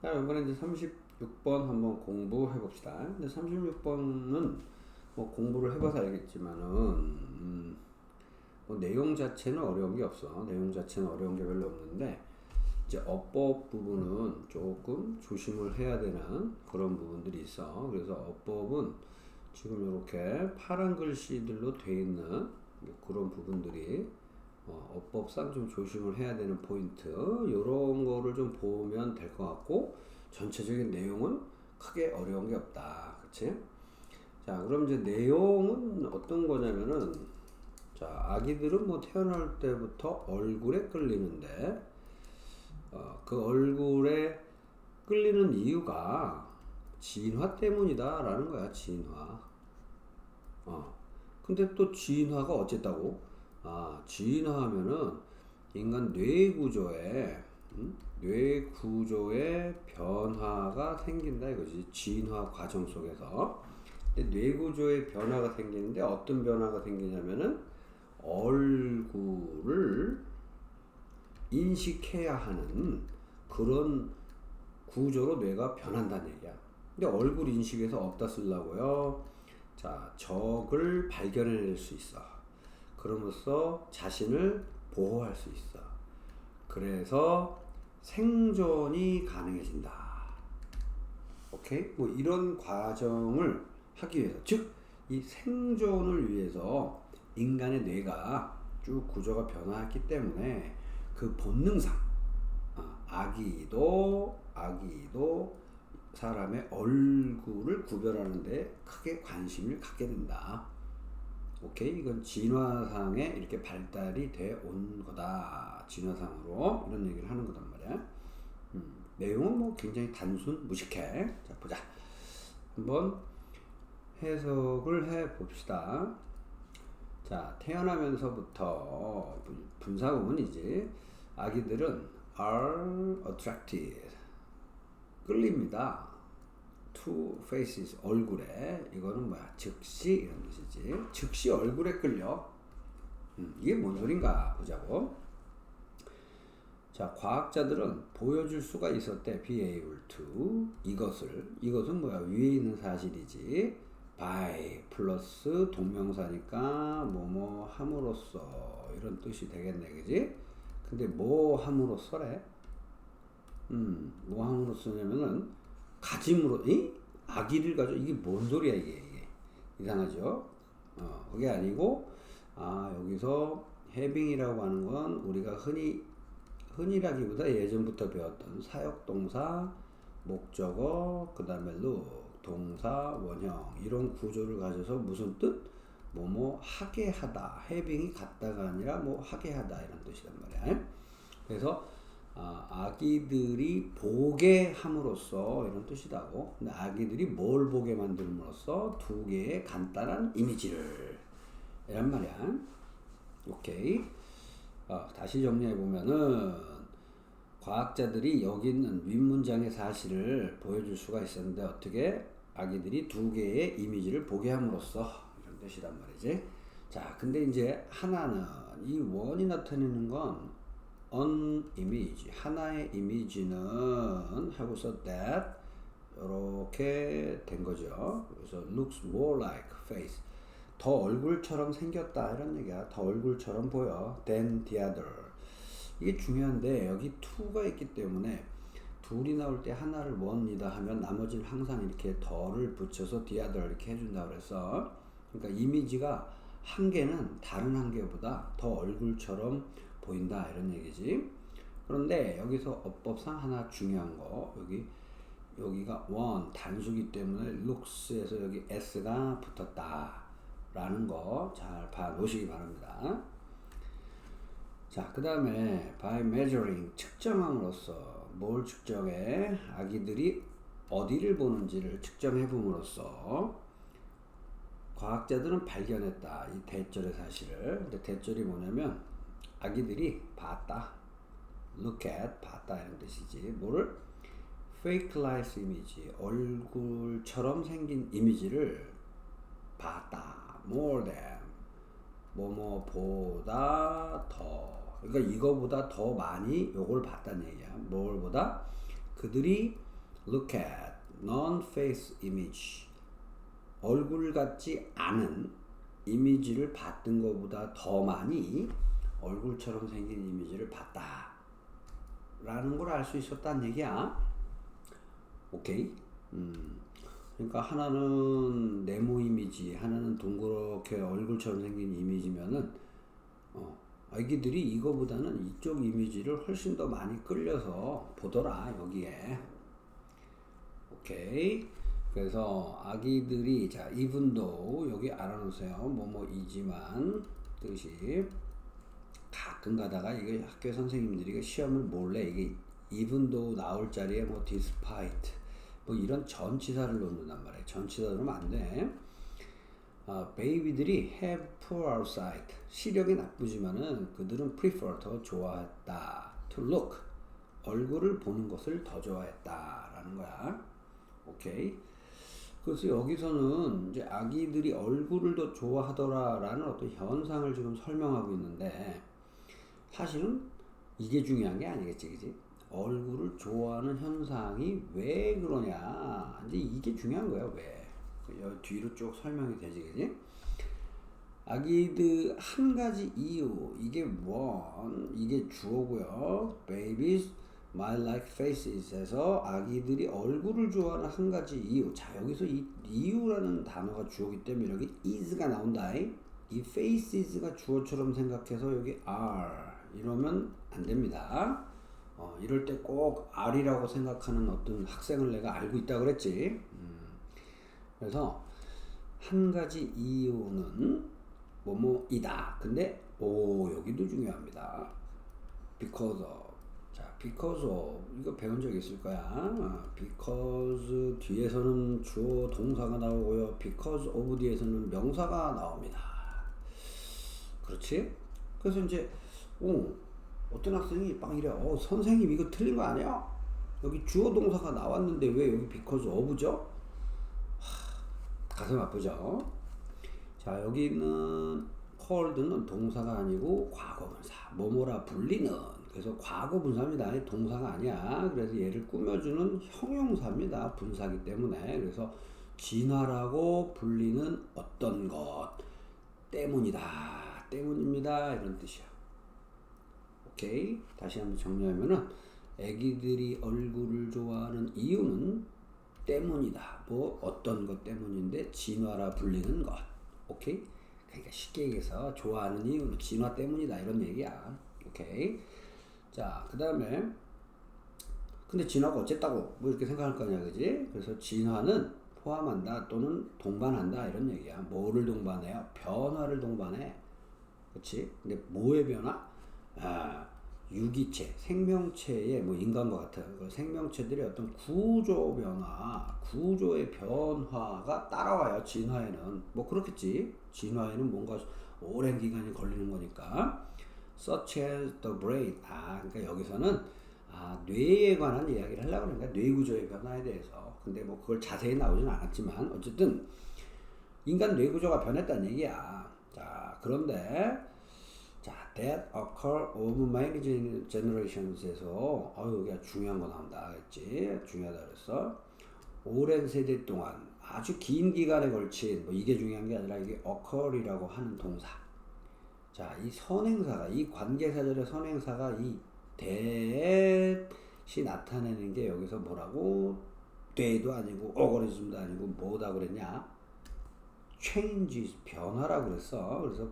자, 이번에 이제 36번 한번 공부해 봅시다. 근데 36번은 뭐 공부를 해봐서 알겠지만은, 음, 뭐 내용 자체는 어려운 게 없어. 내용 자체는 어려운 게 별로 없는데, 이제 어법 부분은 조금 조심을 해야 되는 그런 부분들이 있어. 그래서 어법은 지금 이렇게 파란 글씨들로 돼 있는 그런 부분들이 어, 어법상 좀 조심을 해야 되는 포인트. 이런 거를 좀 보면 될 것 같고 전체적인 내용은 크게 어려운 게 없다. 그치? 자 그럼 이제 내용은 어떤 거냐면은 자 아기들은 뭐 태어날 때부터 얼굴에 끌리는데 어, 그 얼굴에 끌리는 이유가 진화 때문이다 라는 거야 진화. 어. 근데 또 진화가 어쨌다고 아, 진화 하면은 인간 뇌 구조에 음? 뇌 구조에 변화가 생긴다 이거지 진화 과정 속에서 뇌 구조에 변화가 생기는데 어떤 변화가 생기냐면은 얼굴을 인식해야 하는 그런 구조로 뇌가 변한다는 얘기야. 근데 얼굴 인식에서 없다 쓰려고요. 자, 적을 발견해낼 수 있어. 그러면서 자신을 보호할 수 있어. 그래서 생존이 가능해진다. 오케이? 뭐 이런 과정을 하기 위해서, 즉, 이 생존을 위해서 인간의 뇌가 쭉 구조가 변화했기 때문에 그 본능상, 어, 아기도, 아기도 사람의 얼굴을 구별하는데 크게 관심을 갖게 된다. 오케이? 이건 진화상에 이렇게 발달이 돼 온 거다. 진화상으로 이런 얘기를 하는 거단 말이야. 음, 내용은 뭐 굉장히 단순 무식해. 자 보자. 한번 해석을 해 봅시다. 자 태어나면서부터 분사구문이지 아기들은 are attracted 끌립니다 two faces 얼굴에 이거는 뭐야? 즉시 이런 뜻이지. 즉시 얼굴에 끌려. 음, 이게 뭔 소린가 보자고. 자 과학자들은 보여줄 수가 있었대. be able 이것을. 이것은 뭐야? 위에 있는 사실이지. by 플러스 동명사니까 뭐뭐 함으로써. 이런 뜻이 되겠네. 그지? 근데 뭐 함으로써래? 음뭐 함으로써냐면은 가짐으로 이? 아기를 가지고 이게 뭔 소리야 이게, 이게. 이상하죠? 어 그게 아니고 아 여기서 해빙이라고 하는 건 우리가 흔히 흔히라기보다 예전부터 배웠던 사역동사 목적어 그 다음에 룩 동사 원형 이런 구조를 가져서 무슨 뜻? 뭐뭐 하게 하다. 해빙이 같다가 아니라 뭐 하게 하다. 이런 뜻이란 말이야. 그래서 아, 기들이 보게 함으로써 이런 뜻이다고. 근데 아기들이 뭘 보게 만들므로써 두 개의 간단한 이미지를 이란 말이야. 오케이. 어, 다시 정리해 보면은 과학자들이 여기 있는 윗문장의 사실을 보여줄 수가 있었는데 어떻게 아기들이 두 개의 이미지를 보게 함으로써 이런 뜻이란 말이지. 자, 근데 이제 하나는 이 원이 나타내는 건 on image 하나의 이미지는 하고서 that 이렇게 된 거죠. 그래서 looks more like face 더 얼굴처럼 생겼다 이런 얘기야. 더 얼굴처럼 보여 than the other 이게 중요한데 여기 to가 있기 때문에 둘이 나올 때 하나를 원이다 하면 나머지는 항상 이렇게 더를 붙여서 the other 이렇게 해준다 그래서 그러니까 이미지가 한 개는 다른 한 개보다 더 얼굴처럼 보인다 이런 얘기지. 그런데 여기서 어법상 하나 중요한 거 여기 여기가 원 단수기 때문에 looks에서 여기 s가 붙었다 라는 거 잘 봐놓으시기 바랍니다. 자, 그 다음에 by measuring 측정함으로써 뭘 측정해? 아기들이 어디를 보는지를 측정해 봄으로써 과학자들은 발견했다. 이 대절의 사실을. 근데 대절이 뭐냐면 아기들이 봤다. look at 봤다 이런 뜻이지. 뭐를 fake life 이미지 얼굴처럼 생긴 이미지를 봤다. more than 뭐뭐보다 더 그러니까 이거보다 더 많이 요걸 봤다는 얘기야. 뭘보다 그들이 look at non-face image 얼굴 같지 않은 이미지를 봤던 것보다 더 많이 얼굴처럼 생긴 이미지를 봤다 라는 걸 알 수 있었다는 얘기야. 오케이? 음, 그러니까 하나는 네모 이미지 하나는 동그랗게 얼굴처럼 생긴 이미지면은 어, 아기들이 이거보다는 이쪽 이미지를 훨씬 더 많이 끌려서 보더라 여기에. 오케이? 그래서 아기들이 자 이분도 여기 알아놓으세요. 뭐뭐이지만 뜻이 가끔 가다가 이게 학교 선생님들이 시험을 몰래 이게 이분도 나올 자리에 뭐 despite 뭐 이런 전치사를 놓는단 말이에요. 전치사 넣으면 안돼. 어, 베이비들이 have poor eyesight. 시력이 나쁘지만은 그들은 prefer 더 좋아했다. to look. 얼굴을 보는 것을 더 좋아했다라는 거야. 오케이? 그래서 여기서는 이제 아기들이 얼굴을 더 좋아하더라라는 어떤 현상을 지금 설명하고 있는데 사실은 이게 중요한 게 아니겠지 그지 얼굴을 좋아하는 현상이 왜 그러냐 이제 이게 중요한 거야 왜여 뒤로 쭉 설명이 되지 그지? 아기들 한 가지 이유 이게 원 이게 주어고요. Babies might like faces에서 아기들이 얼굴을 좋아하는 한 가지 이유. 자 여기서 이 이유라는 단어가 주어기 때문에 여기 is가 나온다. 이 faces가 주어처럼 생각해서 여기 are 이러면 안 됩니다. 어, 이럴 때 꼭 R이라고 생각하는 어떤 학생을 내가 알고 있다 그랬지. 음. 그래서 한 가지 이유는 뭐뭐이다. 근데 오 여기도 중요합니다. because of. 자, because of 이거 배운 적 있을 거야. 어, because 뒤에서는 주어 동사가 나오고요. because of 뒤에서는 명사가 나옵니다. 그렇지? 그래서 이제 오 어떤 학생이 빵 이래. 어 선생님 이거 틀린 거 아니야? 여기 주어 동사가 나왔는데 왜 여기 because of죠? 가슴 아프죠? 자, 여기 있는 called는 동사가 아니고 과거분사. 뭐뭐라 불리는. 그래서 과거분사입니다. 동사가 아니야. 그래서 얘를 꾸며주는 형용사입니다. 분사기 때문에. 그래서 진화라고 불리는 어떤 것 때문이다. 때문입니다. 이런 뜻이야. 오케이. 다시 한번 정리하면은 애기들이 얼굴을 좋아하는 이유는 때문이다. 뭐 어떤 것 때문인데 진화라 불리는 것. 오케이? 그러니까 쉽게 얘기해서 좋아하는 이유는 진화 때문이다 이런 얘기야. 오케이? 자, 그다음에 근데 진화가 어쨌다고 뭐 이렇게 생각할 거냐 그지? 그래서 진화는 포함한다 또는 동반한다 이런 얘기야. 뭐를 동반해요? 변화를 동반해. 그렇지? 근데 뭐의 변화? 아, 유기체, 생명체의 뭐 인간과 같은 그 생명체들의 어떤 구조 변화, 구조의 변화가 따라와요. 진화에는 뭐 그렇겠지. 진화에는 뭔가 오랜 기간이 걸리는 거니까. Such as the brain. 아, 그러니까 여기서는 아, 뇌에 관한 이야기를 하려고 그러니까 뇌 구조의 변화에 대해서. 근데 뭐 그걸 자세히 나오진 않았지만 어쨌든 인간 뇌 구조가 변했다는 얘기야. 자, 그런데 자, that occur over many generations에서. 어 여기가 중요한 거 나온다. 했지? 중요하다 그랬어. 오랜 세대 동안 아주 긴 기간에 걸친 뭐 이게 중요한 게 아니라 이게 occur이라고 하는 동사. 자이 선행사가 이 관계사절의 선행사가 이 that이 나타내는 게 여기서 뭐라고? 돼도 아니고 organism도 아니고 뭐다 그랬냐? change 변화라고 그랬어. 그래서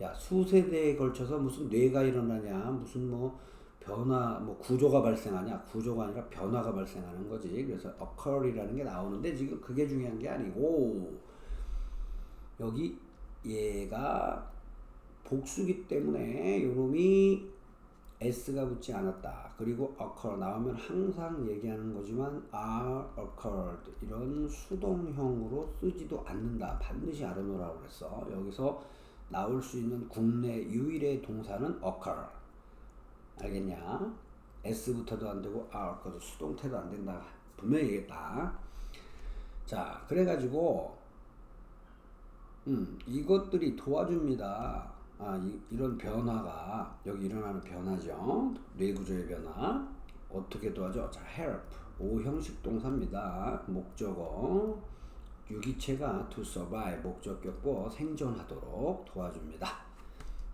야 수세대에 걸쳐서 무슨 뇌가 일어나냐 무슨 뭐 변화 뭐 구조가 발생하냐. 구조가 아니라 변화가 발생하는 거지. 그래서 occur이라는 게 나오는데 지금 그게 중요한 게 아니고 여기 얘가 복수기 때문에 요놈이 s가 붙지 않았다. 그리고 occur 나오면 항상 얘기하는 거지만 are occurred. 이런 수동형으로 쓰지도 않는다. 반드시 알아놓으라고 그랬어. 여기서 나올 수 있는 국내 유일의 동사는 occur. 알겠냐? S부터도 안 되고 R부터도 수동태도 안 된다. 분명히 얘기했다. 자, 그래가지고 음, 이것들이 도와줍니다. 아, 이, 이런 변화가 여기 일어나는 변화죠. 뇌구조의 변화. 어떻게 도와줘? 자, help. 오 형식 동사입니다. 목적어 유기체가 to survive 목적격보 생존하도록 도와줍니다.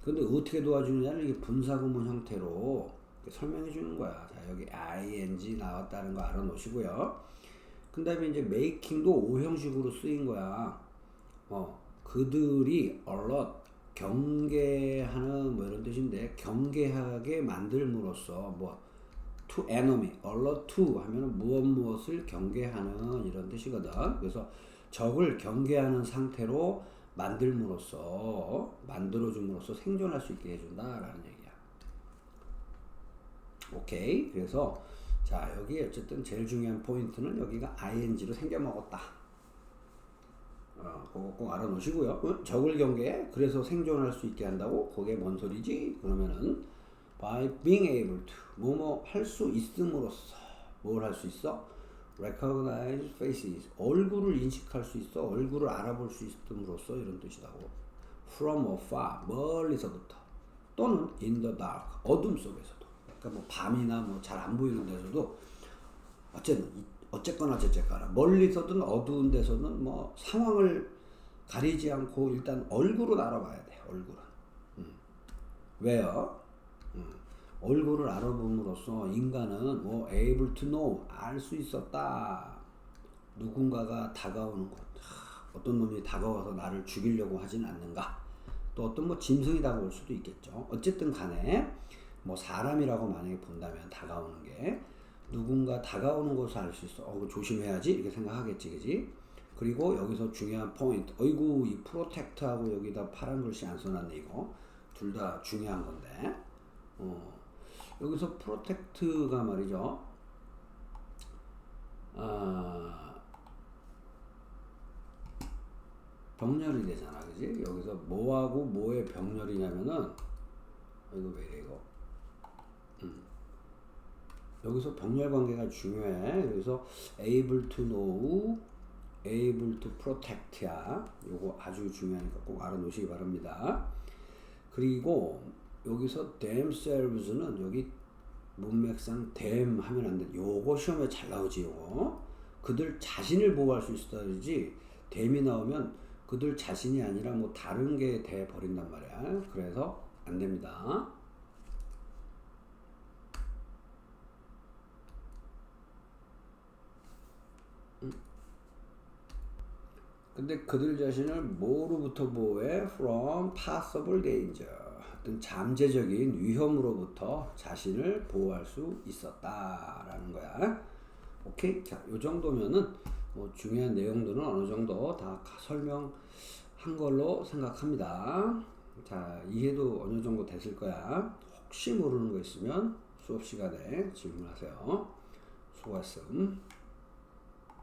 근데 어떻게 도와주느냐를 이게 분사구문 형태로 설명해 주는 거야. 자, 여기 ing 나왔다는 거 알아놓으시고요. 그 다음에 이제 making도 오형식으로 쓰인 거야. 어, 그들이 alert, 경계하는 뭐 이런 뜻인데, 경계하게 만들므로써 뭐, to enemy, alert to 하면은 무엇 무엇을 경계하는 이런 뜻이거든. 그래서 적을 경계하는 상태로 만들므로써, 만들어줌으로써 생존할 수 있게 해준다라는 얘기야. 오케이. 그래서 자 여기 어쨌든 제일 중요한 포인트는 여기가 ing로 생겨 먹었다. 어, 그거 꼭 알아놓으시고요. 어? 적을 경계 그래서 생존할 수 있게 한다고 그게 뭔 소리지? 그러면은 by being able to 뭐뭐 할 수 있음으로써 뭘 할 수 있어? Recognize faces. 얼굴을 인식할 수 있어 얼굴을 알아볼 수 있음으로써 이런 뜻이라고. From afar 멀리서부터. 또는 in the dark 어둠 속에서도. 그러니까 뭐 밤이나 뭐 잘 안 보이는 데서도 어쨌든 이- 어쨌거나 저쨌거나 멀리서든 어두운 데서는 뭐 상황을 가리지 않고 일단 얼굴을 알아봐야 돼 얼굴은. 음. 왜요? 음. 얼굴을 알아봄으로써 인간은 뭐 able to know 알 수 있었다. 누군가가 다가오는 것 하, 어떤 놈이 다가와서 나를 죽이려고 하진 않는가? 또 어떤 뭐 짐승이 다가올 수도 있겠죠. 어쨌든 간에 뭐 사람이라고 만약에 본다면 다가오는 게 누군가 다가오는 것을 알 수 있어. 어 조심해야지. 이렇게 생각하겠지 그지? 그리고 여기서 중요한 포인트 어이구 이 프로텍트하고 여기다 파란 글씨 안 써놨네 이거. 둘 다 중요한 건데. 어, 여기서 프로텍트가 말이죠. 아, 병렬이 되잖아, 그지? 여기서 뭐하고 뭐의 병렬이냐면은 이거 왜 이래 이거? 음. 여기서 병렬 관계가 중요해. 그래서 able to know, able to protect야. 요거 아주 중요하니까 꼭 알아놓으시기 바랍니다. 그리고 여기서 themselves는 여기 문맥상 them 하면 안 돼. 요거 시험에 잘 나오지 요거. 그들 자신을 보호할 수 있다 그러지. them이 나오면 그들 자신이 아니라 뭐 다른 게 돼 버린단 말이야. 그래서 안 됩니다. 근데 그들 자신을 뭐로부터 보호해? From possible danger. 어떤 잠재적인 위험으로부터 자신을 보호할 수 있었다라는 거야. 오케이? 자, 요 정도면은 뭐 중요한 내용들은 어느 정도 다 설명한 걸로 생각합니다. 자, 이해도 어느 정도 됐을 거야. 혹시 모르는 거 있으면 수업 시간에 질문하세요. 수고했음.